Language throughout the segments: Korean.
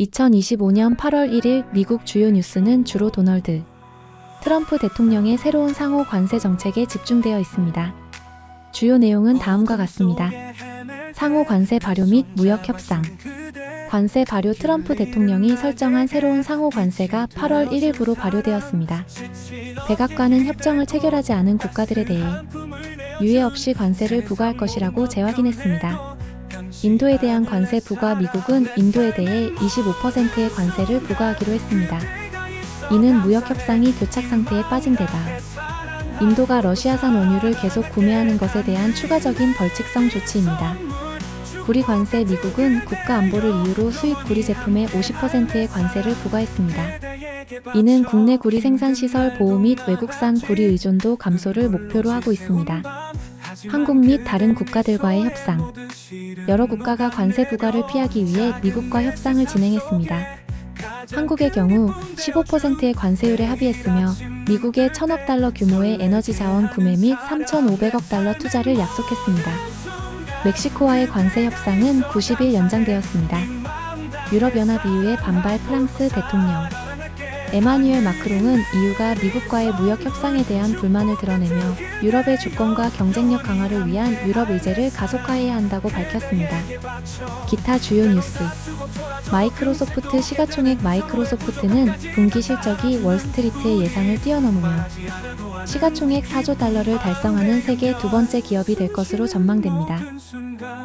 2025년 8월 1일 미국 주요 뉴스는 주로 도널드 트럼프 대통령의 새로운 상호 관세 정책에 집중되어 있습니다. 주요 내용은 다음과 같습니다. 상호 관세 발효 및 무역 협상. 관세 발효 트럼프 대통령이 설정한 새로운 상호 관세가 8월 1일부로 발효되었습니다. 백악관은 협정을 체결하지 않은 국가들에 대해 유예 없이 관세를 부과할 것이라고 재확인했습니다. 인도에 대한 관세 부과 미국은 인도에 대해 25%의 관세를 부과하기로 했습니다. 이는 무역 협상이 교착 상태에 빠진 데다 인도가 러시아산 원유를 계속 구매하는 것에 대한 추가적인 벌칙성 조치입니다. 구리 관세 미국은 국가 안보를 이유로 수입 구리 제품의 50%의 관세를 부과했습니다. 이는 국내 구리 생산 시설 보호 및 외국산 구리 의존도 감소를 목표로 하고 있습니다. 한국 및 다른 국가들과의 협상. 여러 국가가 관세 부과를 피하기 위해 미국과 협상을 진행했습니다. 한국의 경우 15%의 관세율에 합의했으며 미국의 1000억 달러 규모의 에너지 자원 구매 및 3,500억 달러 투자를 약속했습니다. 멕시코와의 관세 협상은 90일 연장되었습니다. 유럽연합 이후에 반발 프랑스 대통령. 에마뉴엘 마크롱은 이유가 미국과의 무역 협상에 대한 불만을 드러내며 유럽의 주권과 경쟁력 강화를 위한 유럽 의제를 가속화해야 한다고 밝혔습니다. 기타 주요 뉴스. 마이크로소프트 시가총액 마이크로소프트는 분기 실적이 월스트리트의 예상을 뛰어넘으며 시가총액 4조 달러를 달성하는 세계 두 번째 기업이 될 것으로 전망됩니다.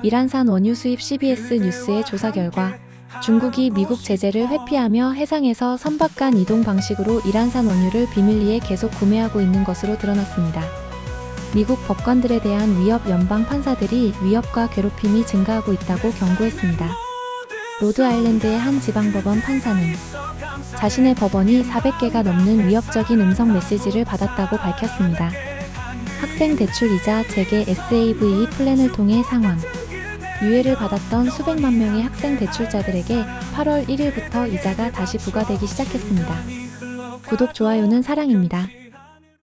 이란산 원유 수입 CBS 뉴스의 조사 결과 중국이 미국 제재를 회피하며 해상에서 선박 간 이동 방식으로 이란산 원유를 비밀리에 계속 구매하고 있는 것으로 드러났습니다. 미국 법관들에 대한 위협 연방 판사들이 위협과 괴롭힘이 증가하고 있다고 경고했습니다. 로드아일랜드의 한 지방법원 판사는 자신의 법원이 400개가 넘는 위협적인 음성 메시지를 받았다고 밝혔습니다. 학생 대출 이자 재개 SAV 플랜을 통해 상환. 유예를 받았던 수백만 명의 학생 대출자들에게 8월 1일부터 이자가 다시 부과되기 시작했습니다. 구독, 좋아요는 사랑입니다.